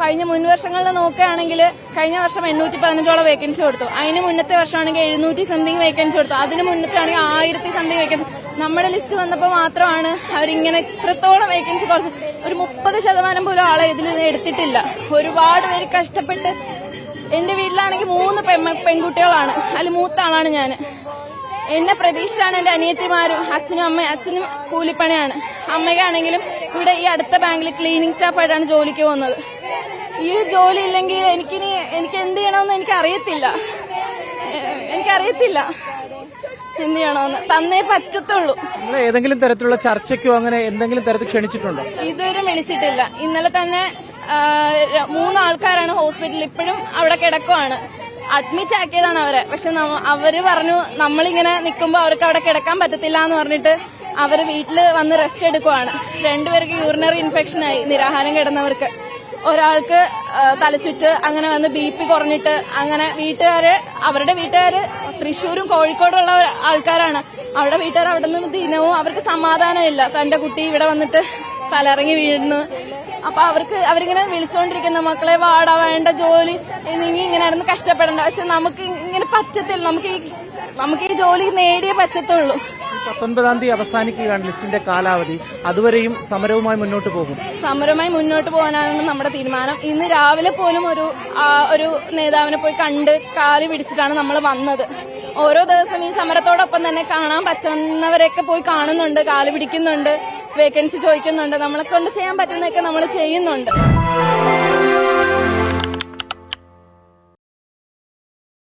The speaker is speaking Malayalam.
കഴിഞ്ഞ മുൻ വർഷങ്ങളിൽ നോക്കുകയാണെങ്കിൽ കഴിഞ്ഞ വർഷം എണ്ണൂറ്റി പതിനഞ്ചോളം വേക്കൻസി കൊടുത്തു. അതിന് മുന്നത്തെ വർഷമാണെങ്കിൽ എഴുന്നൂറ്റി സംതിങ് വേക്കൻസി കൊടുത്തു. അതിന് മുന്നത്തെ ആണെങ്കിൽ ആയിരത്തി സംതിങ് വേക്കൻസി നമ്മുടെ ലിസ്റ്റ് വന്നപ്പോൾ മാത്രമാണ് അവരിങ്ങനെ ഇത്രത്തോളം വേക്കൻസി കുറച്ച്. ഒരു മുപ്പത് ശതമാനം പോലും ആളെ ഇതിൽ എടുത്തിട്ടില്ല. ഒരുപാട് പേര് കഷ്ടപ്പെട്ട് എന്റെ വീട്ടിലാണെങ്കിൽ മൂന്ന് പെൺകുട്ടികളാണ്. അതിൽ മൂത്ത ആളാണ് ഞാൻ. എന്നെ പ്രതീക്ഷിച്ചാണ് എന്റെ അനിയത്തിമാരും അച്ഛനും അമ്മയും അച്ഛനും കൂലിപ്പണിയാണ്. അമ്മയ്ക്കാണെങ്കിലും ഇവിടെ ഈ അടുത്ത ബാങ്കിൽ ക്ലീനിങ് സ്റ്റാഫായിട്ടാണ് ജോലിക്ക് പോകുന്നത്. ഈ ജോലി ഇല്ലെങ്കിൽ എനിക്കിനി എനിക്ക് എന്ത് ചെയ്യണമെന്ന് എനിക്ക് അറിയത്തില്ല എനിക്കറിയത്തില്ല. എന്ത് ചെയ്യണമെന്ന്. തന്നേ പറ്റത്തുള്ളൂ. ഏതെങ്കിലും തരത്തിലുള്ള ചർച്ചയ്ക്കോ അങ്ങനെ എന്തെങ്കിലും തരത്തിൽ ക്ഷണിച്ചിട്ടുണ്ടോ? ഇതുവരെ വിളിച്ചിട്ടില്ല ഇന്നലെ തന്നെ മൂന്നാൾക്കാരാണ് ഹോസ്പിറ്റലിൽ ഇപ്പോഴും അവിടെ കിടക്കുവാണ്. അഡ്മിറ്റ് ആക്കിയതാണ് അവരെ. പക്ഷെ അവർ പറഞ്ഞു നമ്മളിങ്ങനെ നിൽക്കുമ്പോൾ അവർക്ക് അവിടെ കിടക്കാൻ പറ്റത്തില്ല എന്ന് പറഞ്ഞിട്ട് അവർ വീട്ടിൽ വന്ന് റെസ്റ്റ് എടുക്കുവാണ്. രണ്ടുപേർക്ക് യൂറിനറി ഇൻഫെക്ഷൻ ആയി നിരാഹാരം കിടന്നവർക്ക്. ഒരാൾക്ക് തലച്ചുറ്റ് അങ്ങനെ വന്ന് ബി പി കുറഞ്ഞിട്ട് അങ്ങനെ വീട്ടുകാര് അവരുടെ വീട്ടുകാര് തൃശ്ശൂരും കോഴിക്കോടും ഉള്ള ആൾക്കാരാണ്. അവരുടെ വീട്ടുകാർ അവിടെ നിന്ന് ദിനവും അവർക്ക് സമാധാനമില്ല. തന്റെ കുട്ടി ഇവിടെ വന്നിട്ട് തലറങ്ങി വീഴുന്നു. അപ്പൊ അവർക്ക് അവരിങ്ങനെ വിളിച്ചോണ്ടിരിക്കുന്ന മക്കളെ വാടാ വേണ്ട ജോലി. നീ ഇങ്ങനെ ആയിരുന്നു കഷ്ടപ്പെടേണ്ട. പക്ഷെ നമുക്ക് ഇങ്ങനെ പറ്റത്തില്ല. നമുക്ക് ഈ നമുക്ക് ഈ ജോലി നേടിയേ പറ്റത്തുള്ളൂ. പത്തൊൻപതാം തീയതി അവസാനിക്കുകയാണ് ലിസ്റ്റിന്റെ കാലാവധി. അതുവരെയും സമരവുമായി മുന്നോട്ട് പോകും. സമരവുമായി മുന്നോട്ട് പോകാനാണ് നമ്മുടെ തീരുമാനം. ഇന്ന് രാവിലെ പോലും ഒരു ഒരു നേതാവിനെ പോയി കണ്ട് കാൽ പിടിച്ചിട്ടാണ് നമ്മൾ വന്നത്. ഓരോ ദിവസം ഈ സമരത്തോടൊപ്പം തന്നെ കാണാൻ പറ്റുന്നവരെയൊക്കെ പോയി കാണുന്നുണ്ട് കാൽ പിടിക്കുന്നുണ്ട് വേക്കൻസി ചോദിക്കുന്നുണ്ട്. നമ്മളെ കൊണ്ട് ചെയ്യാൻ പറ്റുന്നതൊക്കെ നമ്മൾ ചെയ്യുന്നുണ്ട്.